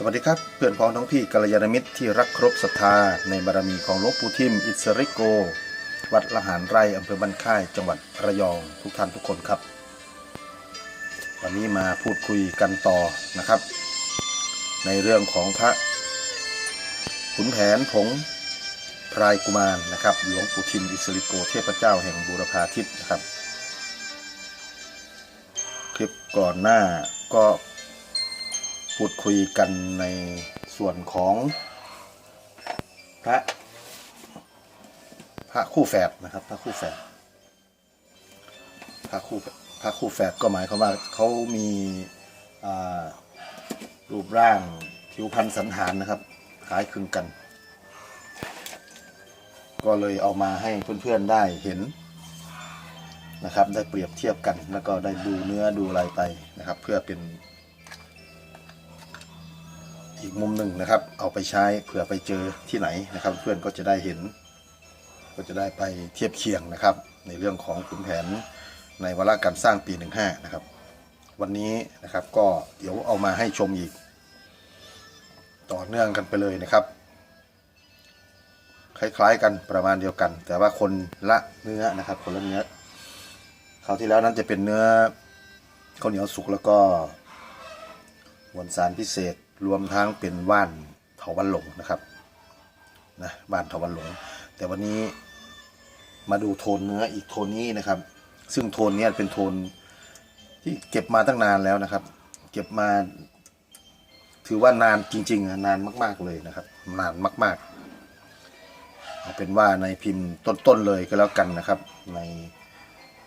สวัสดีครับ เพื่อนพ้องท้องพี่กัลยาณมิตรที่รักครบศรัทธาในบารมีของหลวงปู่ทิม อิสริโก วัดละหารไร่อำเภอบ้านค่าย จังหวัดระยองทุกท่านทุกคนครับ วันนี้มาพูดคุยกันต่อนะครับ ในเรื่องของพระขุนแผนผงพรายกุมารนะครับหลวงปู่ทิม อิสริโก เทพเจ้าแห่งบูรพาทิพย์นะครับ คลิปก่อนหน้าก็ พูดคุยกันในส่วนของพระพระคู่แฝดนะครับ พระคู่แฝดพระคู่พระคู่แฝดก็หมายความว่าเขามีรูปร่างผิวพรรณสันฐานนะครับคล้ายคลึงกัน ก็เลยเอามาให้เพื่อนๆได้เห็นนะครับ ได้เปรียบเทียบกัน แล้วก็ได้ดูเนื้อดูอะไรไปนะครับ เพื่อเป็น อีกมุมหนึ่งนะครับ เอาไปใช้เผื่อไปเจอที่ไหนนะครับ เพื่อนก็จะได้เห็น ก็จะได้ไปเทียบเคียงนะครับ ในเรื่องของขุนแผนในวาระการสร้างปี 15 นะครับ วันนี้นะครับก็เดี๋ยวเอามาให้ชมอีก ต่อเนื่องกันไปเลยนะครับ คล้ายๆกันประมาณเดียวกัน แต่ว่าคนละเนื้อนะครับ คนละเนื้อคราวที่แล้วนั้นจะเป็นเนื้อข้าวเหนียวสุกแล้วก็มวลสารพิเศษ รวมทั้งเป็นว่านเถาวันหลงนะครับนะว่านเถาวันหลง แต่วันนี้มาดูโทนเนื้ออีกโทนนี้นะครับ ซึ่งโทนนี้เป็นโทนที่เก็บมาตั้งนานแล้วนะครับ เก็บมา ถือว่านานจริงๆนานมาก ๆเลยนะครับ นานมาก ๆ เอาเป็นว่าในพิมพ์ต้นๆเลยก็แล้วกันนะครับ ใน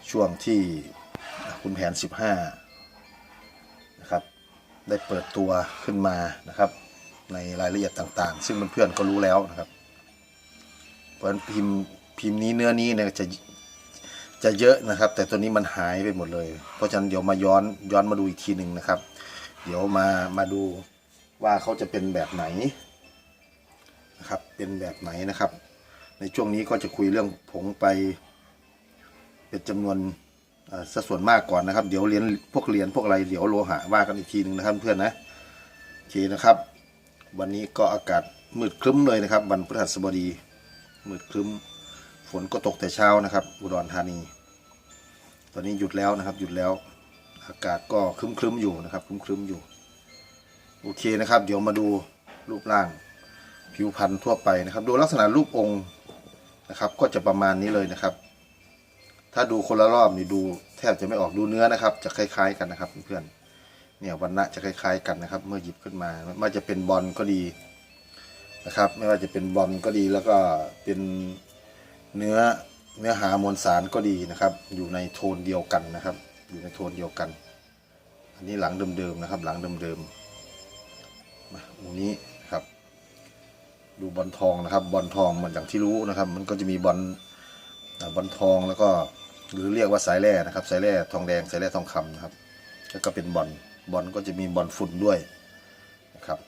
ช่วงที่คุณแผน 15 ได้เปิดตัวขึ้นมานะครับ ในรายละเอียดต่างๆ ซึ่งเพื่อนๆก็รู้แล้วนะครับ เพราะฉะนั้นพิมพ์พิมพ์นี้เนื้อนี้เนี่ยจะจะเยอะนะครับ แต่ตัวนี้มันหายไปหมดเลย เพราะฉะนั้นเดี๋ยวมาย้อนย้อนมาดูอีกทีหนึ่งนะครับ เดี๋ยวมามาดูว่าเขาจะเป็นแบบไหนนะครับ เป็นแบบไหนนะครับ ในช่วงนี้ก็จะคุยเรื่องผงไป เป็นจำนวน สัดส่วนมากก่อนนะครับ เดี๋ยวเหรียญพวกเหรียญพวกอะไรเดี๋ยวโลหะว่ากันอีกทีหนึ่งนะครับเพื่อนนะโอเคนะครับ วันนี้ก็อากาศมืดครึ้มเลยนะครับวันพฤหัสบดีมืดครึ้ม ฝนก็ตกแต่เช้านะครับ อุดรธานี ตอนนี้หยุดแล้วนะครับ หยุดแล้ว อากาศก็ครึ้มๆอยู่นะครับครึ้มๆอยู่ โอเคนะครับ เดี๋ยวมาดูรูปร่าง ผิวพรรณทั่วไปนะครับ ดูลักษณะรูปองค์นะครับ ก็จะประมาณนี้เลยนะครับ ถ้าดูคนละรอบนี่ดูแทบจะไม่ออกดูเนื้อนะครับ จะคล้ายๆกันนะครับเพื่อนๆเนี่ยวันณะจะคล้าย ๆ กันนะครับ เมื่อหยิบขึ้นมาไม่ว่าจะเป็นบอลก็ดีนะครับ ไม่ว่าจะเป็นบอลก็ดีแล้วก็เป็นเนื้อเนื้อหามวลสารก็ดีนะครับ อยู่ในโทนเดียวกันนะครับ อยู่ในโทนเดียวกัน อันนี้หลังเดิมๆนะครับ หลังเดิมๆมาอันนี้ครับ ดูบอลทองนะครับ บอลทองมันอย่างที่รู้นะครับ มันก็จะมีบอลบอลทองแล้วก็ หรือเรียกว่าสายแร่นะครับ สายแร่ทองแดงสายแร่ทองคำนะครับ แล้วก็เป็นบอลบอลก็จะมีบอลฝุ่นด้วยนะครับ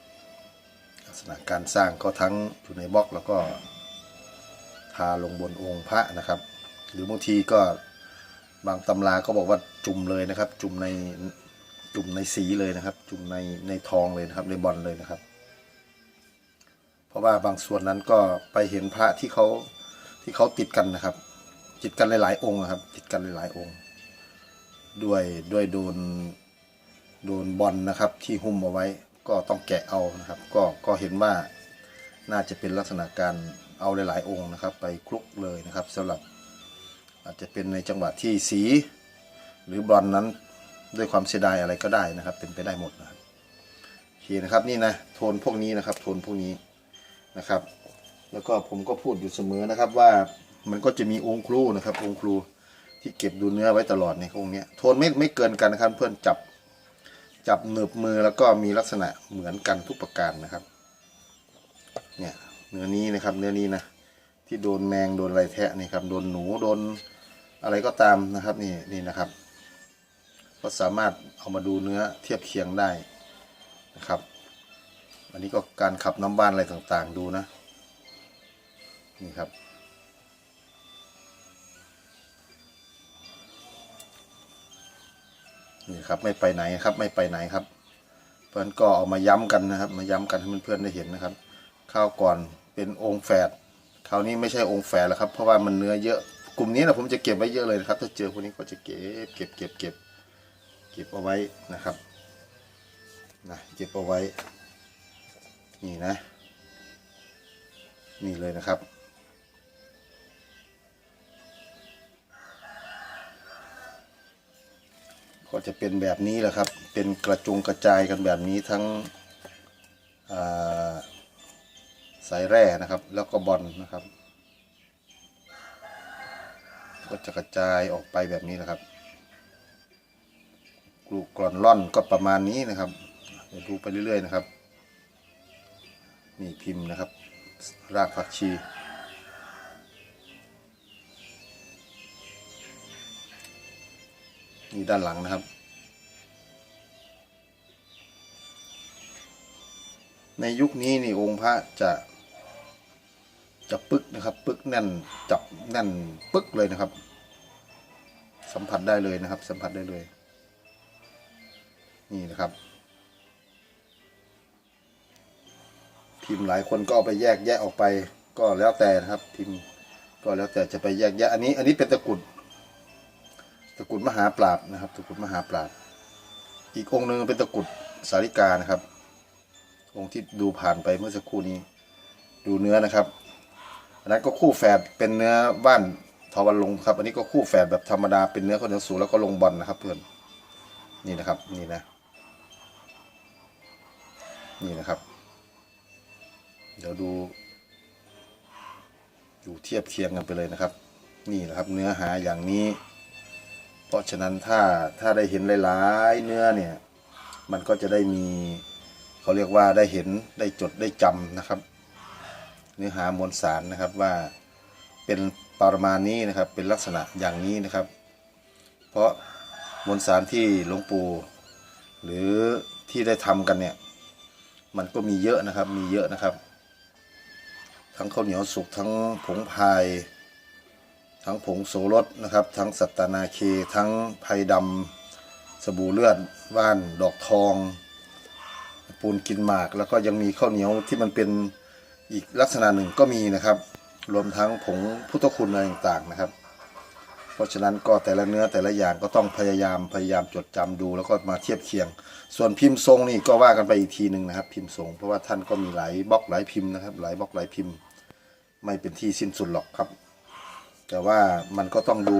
ลักษณะการสร้างก็ทั้งอยู่ในบล็อกแล้วก็ทาลงบนองค์พระนะครับ หรือบางทีก็บางตำราก็บอกว่าจุ่มเลยนะครับ จุ่มในจุ่มในสีเลยนะครับ จุ่มในในทองเลยนะครับในบอลเลยนะครับ เพราะว่าบางส่วนนั้นก็ไปเห็นพระที่เขาที่เขาติดกันนะครับ ติดกันหลายๆองค์ครับ ติดกันหลายๆองค์ ด้วยด้วยโดนโดนบอลนะครับ ที่หุ้มเอาไว้ ก็ต้องแกะเอานะครับ ก็ก็เห็นว่าน่าจะเป็นลักษณะการเอาหลาย ๆ องค์นะครับ ไปคลุกเลยนะครับสำหรับ อาจจะเป็นในจังหวะที่สี หรือบอลนั้นด้วยความเสียดายอะไรก็ได้นะครับ เป็นไปได้หมดนะครับโอเคนะครับนี่นะโทนพวกนี้นะครับ โทนพวกนี้นะครับ แล้วก็ผมก็พูดอยู่เสมอนะครับว่า มันก็จะมีองค์ครูนะครับ องค์ครูที่เก็บดูเนื้อไว้ตลอดในองค์นี้โทนไม่ไม่เกินกันนะครับ เพื่อนจับจับหนึบมือแล้วก็มีลักษณะเหมือนกันทุกประการนะครับ เนี่ยเนื้อนี้นะครับ เนื้อนี้นะที่โดนแมงโดนอะไรแทะนี่ครับโดนหนูโดนอะไรก็ตามนะครับนี่นี่นะครับ ก็สามารถเอามาดูเนื้อเทียบเคียงได้นะครับ อันนี้ก็การขับน้ำบ้านอะไรต่างๆดูนะนี่ครับ นี่ครับไม่ไปไหนครับ ไม่ไปไหนครับ เพราะฉะนั้นก็เอามาย้ำกันนะครับ มาย้ำกันให้เพื่อนๆได้เห็นนะครับข้าวก่อนเป็นองค์แฝดคราวนี้ไม่ใช่องค์แฝดแล้วครับ เพราะว่ามันเนื้อเยอะกลุ่มนี้นะผมจะเก็บไว้เยอะเลยนะครับ ถ้าเจอพวกนี้ก็จะเก็บเก็บเก็บเก็บเก็บเอาไว้นะครับนะเก็บเอาไว้ นี่นะ นี่เลยนะครับ ก็จะเป็นแบบนี้แหละครับ เป็นกระจุงกระจายกันแบบนี้ทั้งสายแร่นะครับ แล้วก็บอลนะครับ ก็จะกระจายออกไปแบบนี้นะครับกลูกรอนล่อนก็ประมาณนี้นะครับเดี๋ยวดูไปเรื่อยๆนะครับ นี่พิมพ์นะครับ รากผักชี นี่ด้านหลังนะครับ ในยุคนี้นี่องค์พระจะ จะปึกนะครับ ปึกแน่นจับแน่นปึกเลยนะครับ สัมผัสได้เลยนะครับ สัมผัสได้เลย นี่นะครับพิมพ์หลายคนก็เอาไปแยกแยะออกไปก็แล้วแต่นะครับพิมพ์ก็แล้วแต่จะไปแยกแยะอันนี้ อันนี้เป็นตะกรุด ตะกรุดมหาปราบนะครับ ตะกรุดมหาปราบ อีกองค์หนึ่งเป็นตะกรุดสาริกานะครับ องค์ที่ดูผ่านไปเมื่อสักครู่นี้ ดูเนื้อนะครับ อันนั้นก็คู่แฝดเป็นเนื้อว่านทวันลงครับ อันนี้ก็คู่แฝดแบบธรรมดาเป็นเนื้อข้าวเหนียวสูงแล้วก็ลงบอลนะครับเพื่อน นี่นะครับ นี่นะ นี่นะครับ เดี๋ยวดูดูเทียบเคียงกันไปเลยนะครับ นี่นะครับ เนื้อหาอย่างนี้ ราะฉะนั้นถ้าถ้าได้เห็นหลายๆเนื้อเนี่ย มันก็จะได้มีเขาเรียกว่าได้เห็นได้จดได้จำนะครับ เนื้อหามวลสารนะครับว่าเป็นประมาณนี้นะครับ เป็นลักษณะอย่างนี้นะครับ เพราะมวลสารที่หลวงปู่หรือที่ได้ทำกันเนี่ย มันก็มีเยอะนะครับมีเยอะนะครับ ทั้งข้าวเหนียวสุกทั้งผงพาย ทั้งผงโสรสนะครับ ทั้งสัตานาเคทั้งไพรดำสบู่เลือดว่านดอกทอง ปูนกินหมาก แล้วก็ยังมีข้าวเหนียวที่มันเป็นอีกลักษณะหนึ่งก็มีนะครับ รวมทั้งผงพุทธคุณอะไรต่างๆนะครับ เพราะฉะนั้นก็แต่ละเนื้อแต่ละอย่างก็ต้องพยายามพยายามจดจำดู แล้วก็มาเทียบเคียง ส่วนพิมพ์ทรงนี่ก็ว่ากันไปอีกทีหนึ่งนะครับ พิมพ์ทรง เพราะว่าท่านก็มีหลายบล็อกหลายพิมพ์นะครับ หลายบล็อกหลายพิมพ์ ไม่เป็นที่สิ้นสุดหรอกครับ แต่ว่ามันก็ต้องดู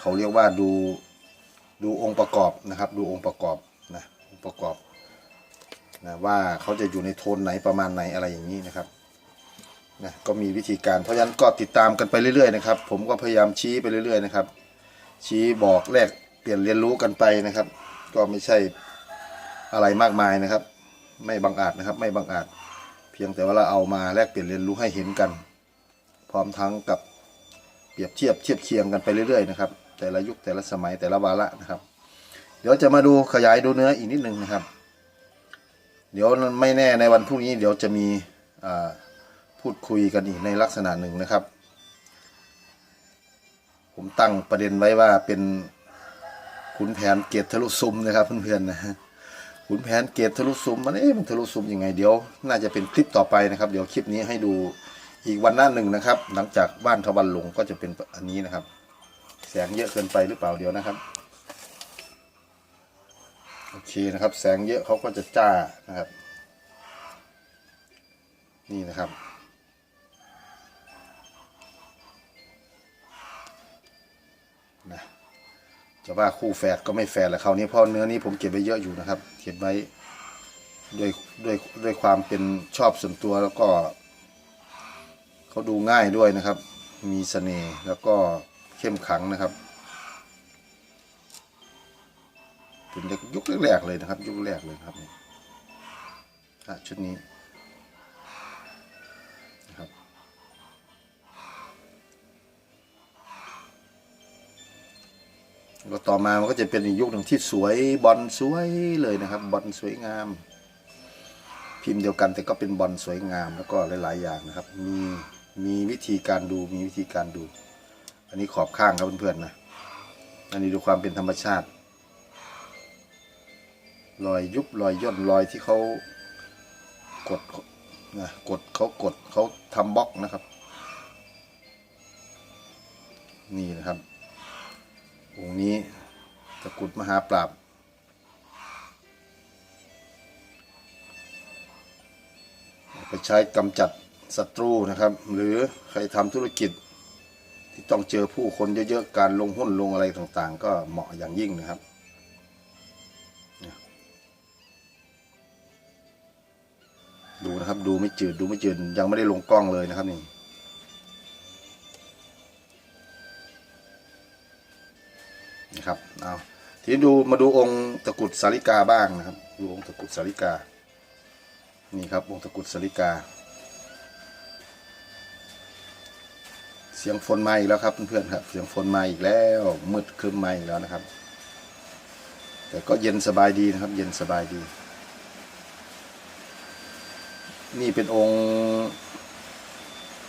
เขาเรียกว่าดูดูองค์ประกอบนะครับ ดูองค์ประกอบนะองค์ประกอบนะว่าเขาจะอยู่ในโทนไหนประมาณไหนอะไรอย่างนี้นะครับนะก็มีวิธีการเพราะฉะนั้นก็ติดตามกันไปเรื่อยๆนะครับ ผมก็พยายามชี้ไปเรื่อยๆนะครับ ชี้บอกแลกเปลี่ยนเรียนรู้กันไปนะครับ ก็ไม่ใช่อะไรมากมายนะครับ ไม่บังอาจนะครับ ไม่บังอาจ เพียงแต่ว่าเราเอามาแลกเปลี่ยนเรียนรู้ให้เห็นกัน พร้อมทั้งกับ เปรียบเทียบเทียบเคียงกันไปเรื่อยๆนะครับแต่ละยุคแต่ละสมัยแต่ละวาระนะครับ เดี๋ยวจะมาดูขยายดูเนื้ออีกนิดนึงนะครับ เดี๋ยวไม่แน่ในวันพรุ่งนี้เดี๋ยวจะมีพูดคุยกันอีกในลักษณะหนึ่งนะครับ ผมตั้งประเด็นไว้ว่าเป็นขุนแผนเกตทะลุซุมนะครับเพื่อนๆนะขุนแผนเกตทะลุซุมมันเอ๊ะมันทะลุซุมยังไงเดี๋ยว น่าจะเป็นคลิปต่อไปนะครับ เดี๋ยวคลิปนี้ให้ดู อีกวันหน้าหนึ่งนะครับ หลังจากบ้านทวันลงก็จะเป็นอันนี้นะครับ แสงเยอะเกินไปหรือเปล่าเดี๋ยวนะครับโอเคนะครับ แสงเยอะเขาก็จะจ้านะครับ นี่นะครับนะจะว่าคู่แฝดก็ไม่แฝดแหละคราวนี้เพราะเนื้อนี้ผมเก็บไว้เยอะอยู่นะครับ เก็บไว้ด้วยด้วยด้วยความเป็นชอบส่วนตัวแล้วก็ เขาดูง่ายด้วยนะครับ มีเสน่ห์แล้วก็เข้มขังนะครับเป็นยุคแรกๆเลยนะครับ ยุคแรกเลยครับนี่ชุดนี้นะครับก็ต่อมามันก็จะเป็นอีกยุคหนึ่งที่สวยบอลสวยเลยนะครับ บอลสวยงาม พิมพ์เดียวกันแต่ก็เป็นบอลสวยงามแล้วก็หลาย ๆ อย่างนะครับ มี มีวิธีการดูมีวิธีการดู อันนี้ขอบข้างครับเพื่อนๆนะ อันนี้ดูความเป็นธรรมชาติรอยยุบรอยย่นรอยที่เขากดนะกดเขากดเขาทำบล็อกนะครับ นี่นะครับองค์นี้ตะกุดมหาปราบไปใช้กำจัด ศัตรูนะครับ หรือใครทำธุรกิจ ที่ต้องเจอผู้คนเยอะๆการลงหุ้นลงอะไรต่างๆ ก็เหมาะอย่างยิ่งนะครับดูนะครับดูไม่จืดดูไม่จืดยังไม่ได้ลงกล้องเลยนะครับนี่นะครับเอาทีนี้ดูมาดูองค์ตะกุดสาริกาบ้างนะครับ ดูองค์ตะกุดสาริกา นี่ครับองค์ตะกุดสาริกา สียงฝนมาอีกแล้วครับเพื่อนๆครับ เสียงฝนมาอีกแล้วมืดครึ้มมาอีกแล้วนะครับ แต่ก็เย็นสบายดีนะครับ เย็นสบายดี นี่เป็นองค์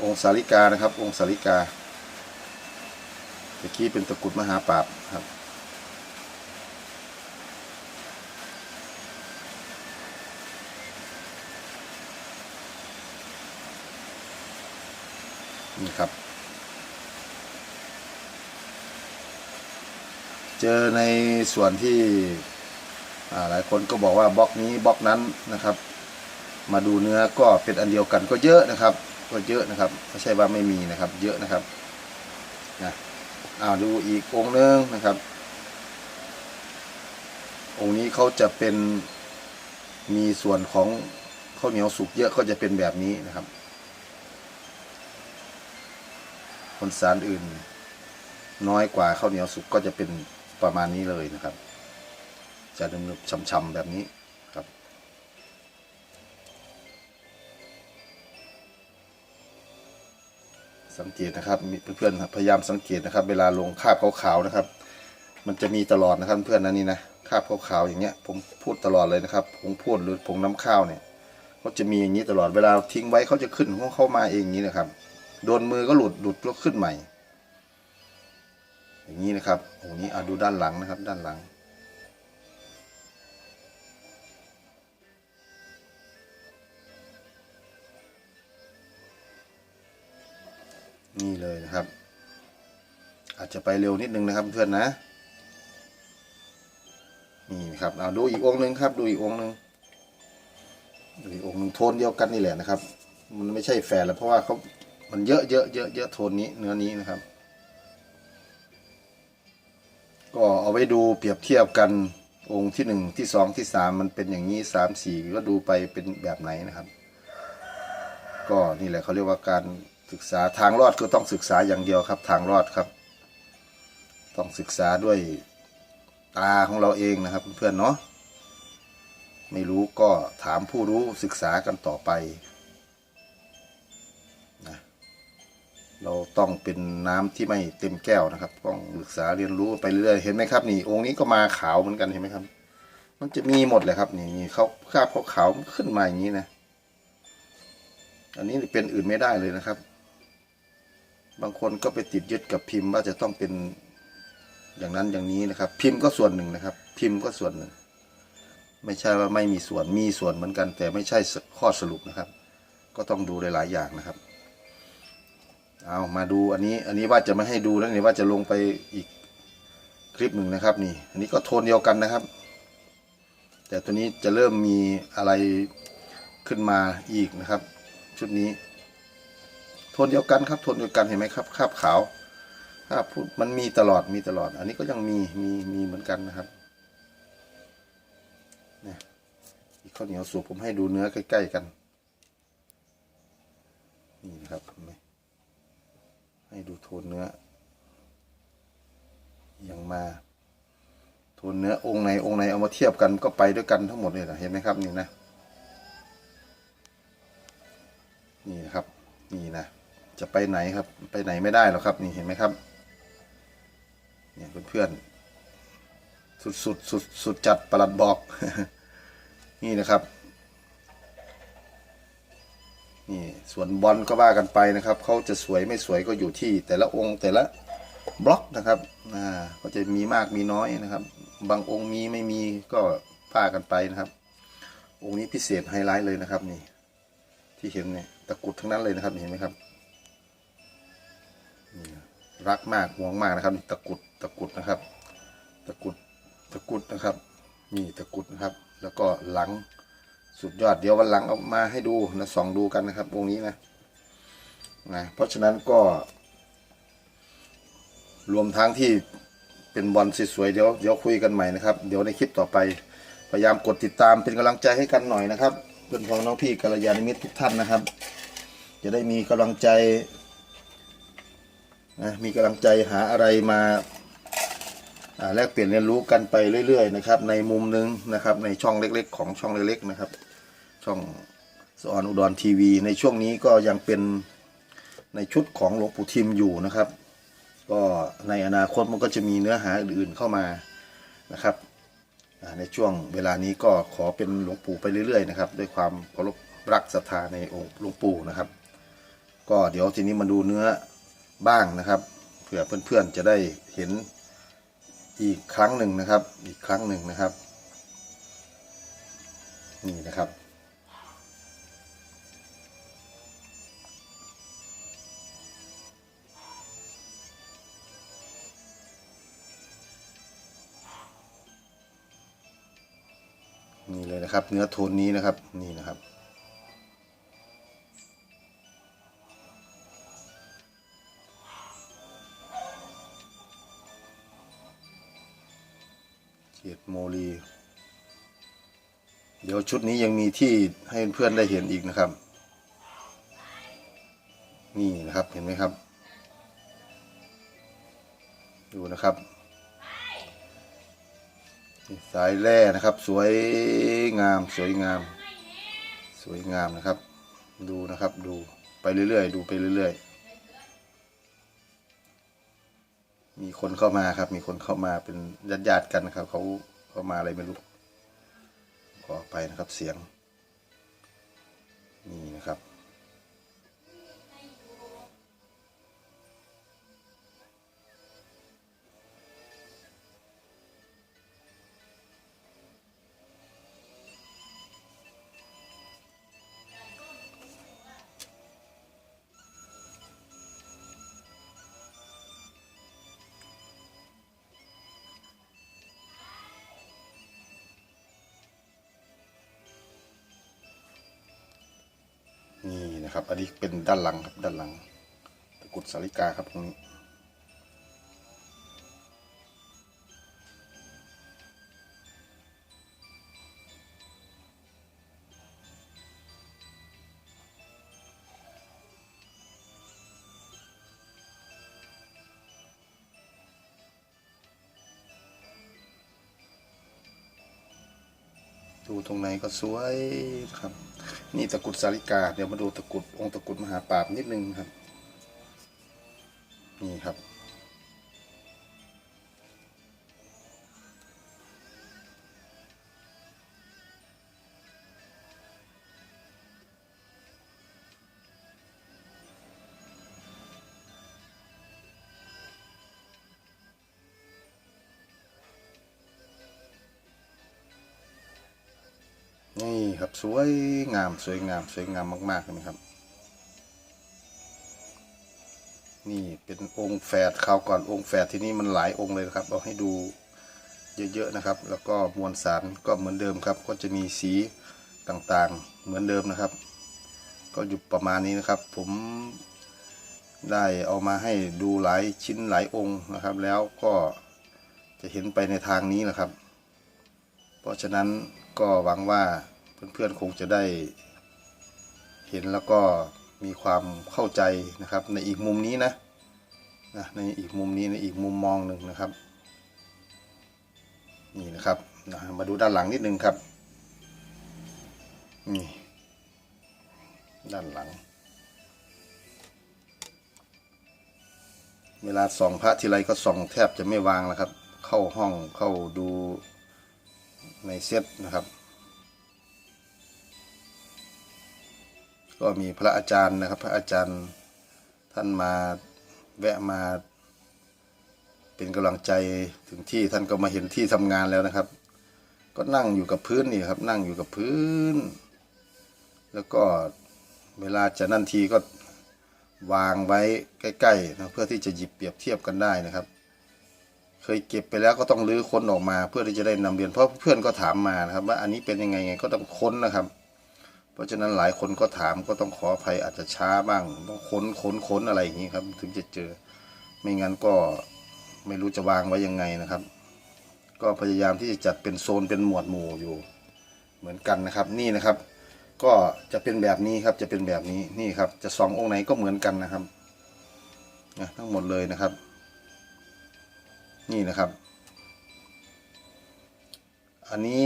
องค์สาริกานะครับ องค์สาริกาเมื่อกี้เป็นตะกุดมหาปราบครับ นี่ครับ เจอในส่วนที่หลายคนก็บอกว่าบล็อกนี้บล็อกนั้นนะครับ มาดูเนื้อก็เป็นอันเดียวกันก็เยอะนะครับ ก็เยอะนะครับไม่ใช่ว่าไม่มีนะครับ เยอะนะครับนะอ้าวดูอีกองค์หนึงนะครับ องค์นี้เขาจะเป็นมีส่วนของข้าวเหนียวสุกเยอะก็จะเป็นแบบนี้นะครับ คนสารอื่น น้อยกว่าข้าวเหนียวสุกก็จะเป็น ประมาณนี้เลยนะครับ จะนุ่มๆช่ำๆแบบนี้ครับ สังเกตนะครับมีเพื่อนๆพยายามสังเกตนะครับ เวลาลงคาบขาวๆนะครับ มันจะมีตลอดนะครับเพื่อนนะนี่นะคาบขาวๆอย่างเงี้ย ผมพูดตลอดเลยนะครับผงพูดหรือผงน้ำข้าวเนี่ยเขาจะมีอย่างนี้ตลอดเวลาทิ้งไว้เขาจะขึ้นของเขามาเองอย่างนี้นะครับ โดนมือก็หลุดหลุดแล้วขึ้นใหม่ อย่างนี้นะครับโอ้นี้อะดูด้านหลังนะครับ ด้านหลัง นี่เลยนะครับ อาจจะไปเร็วนิดนึงนะครับเพื่อนนะ นี่นะครับเอาดูอีกองหนึ่งครับ ดูอีกองหนึ่งดูอีกองหนึ่งโทนเดียวกันนี่แหละนะครับ มันไม่ใช่แฝดแล้วเพราะว่าเขามันเยอะเยอะเยอะเยอะโทนนี้เนื้อนี้นะครับ ไว้ดูเปรียบเทียบกันองค์ที่หนึ่งที่สองที่สามมันเป็นอย่างนี้สามสี่ก็ดูไปเป็นแบบไหนนะครับ ก็นี่แหละเขาเรียกว่าการศึกษาทางรอดก็ต้องศึกษาอย่างเดียวครับ ทางรอดครับ ต้องศึกษาด้วยตาของเราเองนะครับ เพื่อนเนาะไม่รู้ก็ถามผู้รู้ศึกษากันต่อไป เราต้องเป็นน้ำที่ไม่เต็มแก้วนะครับ ต้องศึกษาเรียนรู้ไปเรื่อยเห็นไหมครับ นี่องค์นี้ก็มาขาวเหมือนกันเห็นไหมครับ มันจะมีหมดเลยครับ นี่นี่เขาคราบเขาวๆมันขึ้นมาอย่างนี้นะ อันนี้เป็นอื่นไม่ได้เลยนะครับ บางคนก็ไปติดยึดกับพิมพ์ว่าจะต้องเป็นอย่างนั้นอย่างนี้นะครับ พิมพ์ก็ส่วนหนึ่งนะครับ พิมพ์ก็ส่วนหนึ่ง ไม่ใช่ว่าไม่มีส่วนมีส่วนเหมือนกัน แต่ไม่ใช่ข้อสรุปนะครับ ก็ต้องดูหลายๆอย่างนะครับ เอามาดูอันนี้อันนี้ว่าจะไม่ให้ดูแล้วนี่ว่าจะลงไปอีกคลิปหนึ่งนะครับนี่ อันนี้ก็โทนเดียวกันนะครับ แต่ตัวนี้จะเริ่มมีอะไรขึ้นมาอีกนะครับ ชุดนี้ โทนเดียวกันครับโทนเดียวกันเห็นไหมครับคราบขาวคราบพูดมันมีตลอดมีตลอด อันนี้ก็ยังมีมีมีเหมือนกันนะครับนี่อีกข้าวเหนียวสุกผมให้ดูเนื้อใกล้ ๆ กัน นี่นะครับเห็นไหม ให้ดูโทนเนื้อยังมาโทนเนื้อองค์ไหนองค์ไหนเอามาเทียบกันก็ไปด้วยกันทั้งหมดเลยนะเห็นไหมครับนี่นะ นี่นะครับ นี่นะจะไปไหนครับ ไปไหนไม่ได้หรอกครับ นี่เห็นไหมครับ เนี่ยเพื่อนๆสุดสุดสุดสุดจัดประหลัดบอก นี่นะครับ นี่ส่วนบอลก็ว่ากันไปนะครับเขาจะสวยไม่สวยก็อยู่ที่ แต่ละองค์แต่ละบล็อกนะครับอ่าก็จะมีมากมีน้อยนะครับ บางองค์มีไม่มีก็ผ้ากันไปนะครับ องค์นี้พิเศษไฮไลท์เลยนะครับนี่ ที่เห็นเนี่ยตะกรุดทั้งนั้นเลยนะครับเห็นไหมครับรักมากห่วงมากนะครับตะกรุดตะกรุดนะครับ ตะกรุดตะกรุดนะครับนี่ตะกรุดนะครับ แล้วก็หลัง สุดยอดเดี๋ยววันหลังเอามาให้ดูนะส่องดูกันนะครับองนี้นะนะเพราะฉะนั้นก็ รวมทั้งที่เป็นบอลสวยๆเดี๋ยวเดี๋ยวคุยกันใหม่นะครับ เดี๋ยวในคลิปต่อไป พยายามกดติดตามเป็นกำลังใจให้กันหน่อยนะครับเพื่อนพ้องน้องพี่กัลยาณมิตรทุกท่านนะครับ จะได้มีกำลังใจนะมีกำลังใจหาอะไรมา แลกเปลี่ยนเรียนรู้กันไปเรื่อยๆนะครับในมุมหนึงนะครับในช่องเล็กๆ ของช่องเล็กๆนะครับ ช่องสอนอุดรทีวี ในช่วงนี้ก็ยังเป็นในชุดของหลวงปู่ทิมอยู่นะครับ ก็ในอนาคตมันก็จะมีเนื้อหาอื่นๆเข้ามานะครับในช่วงเวลานี้ก็ขอเป็นหลวงปู่ไปเรื่อยๆนะครับด้วยความเคารพรักศรัทธาในองค์หลวงปู่นะครับ ก็เดี๋ยวทีนี้มาดูเนื้อบ้างนะครับเผื่อเพื่อนๆจะได้เห็น อีกครั้งหนึ่งนะครับ อีกครั้งหนึ่งนะครับ นี่นะครับ นี่เลยนะครับ เนื้อโทนนี้นะครับ นี่นะครับ เขียดโมลี เดี๋ยวชุดนี้ยังมีที่ให้เพื่อนได้เห็นอีกนะครับ นี่นะครับเห็นไหมครับ ดูนะครับสายแร่นะครับ สวยงามสวยงาม สวยงามนะครับ ดูนะครับดูไปเรื่อยๆ ดูไปเรื่อยๆ มีคนเข้ามาครับ มีคนเข้ามาเป็นญาติๆกันนะครับ เขาเข้ามาอะไรไม่รู้ขอไปนะครับเสียง นี่นะครับ นะครับ อันนี้เป็นด้านหลังครับด้านหลังตะกุดสาลิกาครับตรงนี้ ดูตรงไหนก็สวยครับ นี่ตะกุดสาลิกา เดี๋ยวมาดูตะกุดองค์ตะกุดมหาปราบนิดนึงครับ นี่ครับ วยงามสวยงามสวยงามมากๆเลยครับ นี่เป็นองค์แฝดคราวก่อนองค์แฝดที่นี่มันหลายองค์เลยนะครับเอาให้ดูเยอะๆนะครับ แล้วก็มวลสารก็เหมือนเดิมครับ ก็จะมีสีต่างๆเหมือนเดิมนะครับ ก็อยู่ประมาณนี้นะครับ ผมได้เอามาให้ดูหลายชิ้นหลายองค์นะครับ แล้วก็จะเห็นไปในทางนี้นะครับ เพราะฉะนั้นก็หวังว่า เพื่อนๆคงจะได้เห็นแล้วก็มีความเข้าใจนะครับ ในอีกมุมนี้นะนะในอีกมุมนี้ในอีกมุมมองหนึ่งนะครับ นี่นะครับนะมาดูด้านหลังนิดนึงครับนี่ด้านหลัง เวลาส่องพระทีไรก็ส่องแทบจะไม่วางแล้วครับ เข้าห้องเข้าดูในเซตนะครับ ก็มีพระอาจารย์นะครับ พระอาจารย์ท่านมาแวะมา เป็นกำลังใจถึงที่ท่านก็มาเห็นที่ทำงานแล้วนะครับ ก็นั่งอยู่กับพื้นนี่ครับ นั่งอยู่กับพื้น แล้วก็เวลาจะนั่นทีก็วางไว้ใกล้ๆนะเพื่อที่จะหยิบเปรียบเทียบกันได้นะครับ เคยเก็บไปแล้วก็ต้องรื้อค้นออกมา เพื่อที่จะได้นำเรียนเพราะเพื่อนก็ถามมานะครับ ว่าอันนี้เป็นยังไงไงก็ต้องค้นนะครับ เพราะฉะนั้นหลายคนก็ถามก็ต้องขออภัยอาจจะช้าบ้างต้องค้นค้นค้นอะไรอย่างนี้ครับ ถึงจะเจอ ไม่งั้นก็ไม่รู้จะวางไว้ยังไงนะครับ ก็พยายามที่จะจัดเป็นโซนเป็นหมวดหมู่อยู่เหมือนกันนะครับ นี่นะครับ ก็จะเป็นแบบนี้ครับจะเป็นแบบนี้นี่ครับ จะสององค์ไหนก็เหมือนกันนะครับนะทั้งหมดเลยนะครับ นี่นะครับ อันนี้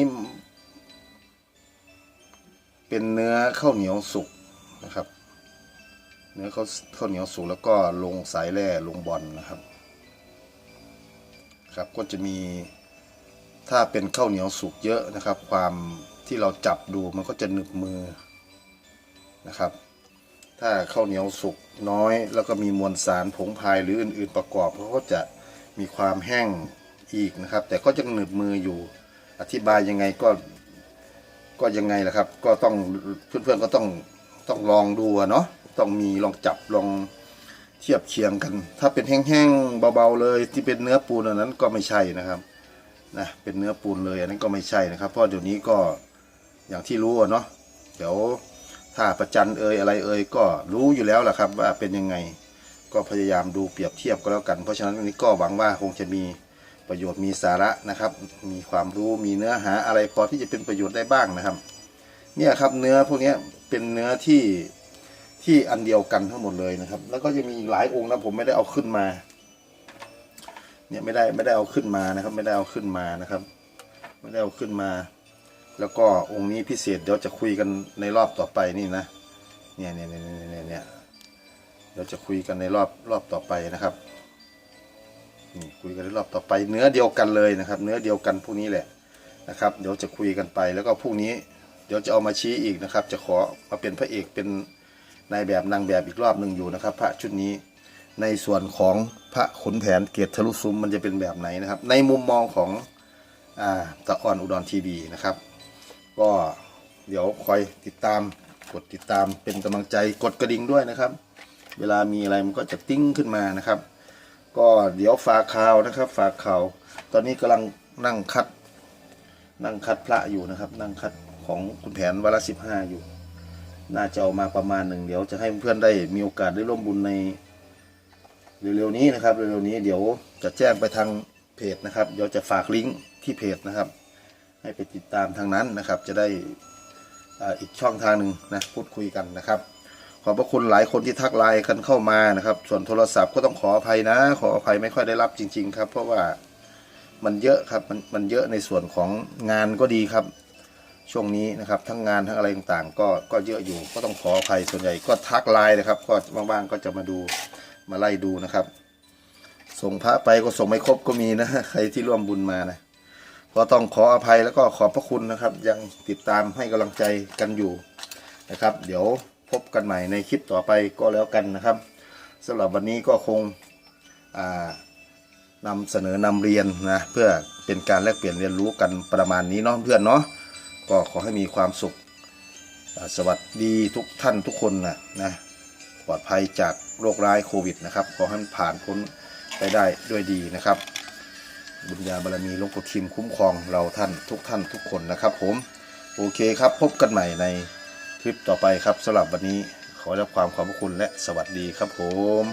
เป็นเนื้อข้าวเหนียวสุกนะครับ เนื้อข้าวข้าวเหนียวสุกแล้วก็ลงสายแร่ลงบอลนะครับครับก็จะมีถ้าเป็นข้าวเหนียวสุกเยอะนะครับ ความที่เราจับดูมันก็จะหนึบมือนะครับ ถ้าข้าวเหนียวสุกน้อยแล้วก็มีมวลสารผงพายหรืออื่น ๆ ประกอบเขาก็จะมีความแห้งอีกนะครับ แต่ก็ยังหนึบมืออยู่อธิบายยังไงก็ ก็ยังไงล่ะครับ ก็ต้องเพื่อนๆก็ต้องต้องลองดูเนาะต้องมีลองจับลองเทียบเคียงกัน ถ้าเป็นแห้งๆเบาๆเลย ที่เป็นเนื้อปูนอันนั้นก็ไม่ใช่นะครับนะเป็นเนื้อปูนเลยอันนั้นก็ไม่ใช่นะครับ เพราะเดี๋ยวนี้ก็อย่างที่รู้เนาะเดี๋ยวถ้าประจันเอ่ยอะไรเอ่ยก็รู้อยู่แล้วล่ะครับ ว่าเป็นยังไงก็พยายามดูเปรียบเทียบก็แล้วกัน เพราะฉะนั้นวันนี้ก็หวังว่าคงจะมี ประโยชน์มีสาระนะครับ มีความรู้มีเนื้อหาอะไรพอที่จะเป็นประโยชน์ได้บ้างนะครับ เนี่ยครับเนื้อพวกนี้เป็นเนื้อที่ที่อันเดียวกันทั้งหมดเลยนะครับ แล้วก็จะมีหลายองค์นะผมไม่ได้เอาขึ้นมา เนี่ยไม่ได้ไม่ได้เอาขึ้นมานะครับ ไม่ได้เอาขึ้นมานะครับ ไม่ได้เอาขึ้นมา แล้วก็องค์นี้พิเศษเดี๋ยวจะคุยกันในรอบต่อไปนี่นะ เนี่ยเนี่ยเนี่ยเนี่ยเนี่ยเดี๋ยวจะคุยกันในรอบรอบต่อไปนะครับ นี่คุยกันในรอบต่อไปเนื้อเดียวกันเลยนะครับ เนื้อเดียวกันพวกนี้แหละนะครับ เดี๋ยวจะคุยกันไปแล้วก็พรุ่งนี้ เดี๋ยวจะเอามาชี้อีกนะครับ จะขอมาเป็นพระเอกเป็นนายแบบนางแบบอีกรอบหนึ่งอยู่นะครับ พระชุดนี้ในส่วนของพระขุนแผนเกตทะลุซุ้มมันจะเป็นแบบไหนนะครับ ในมุมมองของอ่าตะอ่อนอุดรทีวีนะครับ ก็เดี๋ยวคอยติดตามกดติดตามเป็นกำลังใจกดกระดิ่งด้วยนะครับ เวลามีอะไรมันก็จะติ้งขึ้นมานะครับ ก็เดี๋ยวฝากข่าวนะครับ ฝากข่าว ตอนนี้กำลังนั่งคัด นั่งคัดพระอยู่นะครับ นั่งคัดของคุณแผนวาระสิบห้าอยู่ น่าจะเอามาประมาณหนึ่งเดี๋ยวจะให้เพื่อนได้มีโอกาสได้ร่วมบุญในเร็วๆนี้นะครับเร็วๆนี้เดี๋ยวจะแจ้งไปทางเพจนะครับ เดี๋ยวจะฝากลิงก์ที่เพจนะครับ ให้ไปติดตามทางนั้นนะครับ จะได้อีกช่องทางหนึ่งนะพูดคุยกันนะครับ อบพระคุณหลายคนที่ทักไลน์กันเข้ามานะครับ ส่วนโทรศัพท์ก็ต้องขออภัยนะ ขออภัยไม่ค่อยได้รับจริง ๆ ครับ เพราะว่ามันเยอะครับมันมันเยอะในส่วนของงานก็ดีครับ ช่วงนี้นะครับทั้งงานทั้งอะไรต่างๆ ก็ก็เยอะอยู่ก็ต้องขออภัยส่วนใหญ่ก็ทักไลน์นะครับ ก็ว่างๆก็จะมาดูมาไล่ดูนะครับ ส่งพระไปก็ส่งไม่ครบก็มีนะใครที่ร่วมบุญมานะก็ต้องขออภัยแล้วก็ขอบพระคุณนะครับ ยังติดตามให้กำลังใจกันอยู่นะครับ เดี๋ยว พบกันใหม่ในคลิปต่อไปก็แล้วกันนะครับสำหรับวันนี้ก็คงนำเสนอนำเรียนนะเพื่อเป็นการแลกเปลี่ยนเรียนรู้กันประมาณนี้เนาะเพื่อนเนาะก็ขอให้มีความสุขสวัสดีทุกท่านทุกคนนะนะปลอดภัยจากโรคร้ายโควิดนะครับขอให้ผ่านพ้นไปได้ด้วยดีนะครับ บุญญาบารมีหลวงปู่ทิมคุ้มครองเราท่านทุกท่านทุกคนนะครับ ผมโอเคครับพบกันใหม่ใน คลิปต่อไปครับสำหรับวันนี้ขอรับความขอบพระคุณและสวัสดีครับผม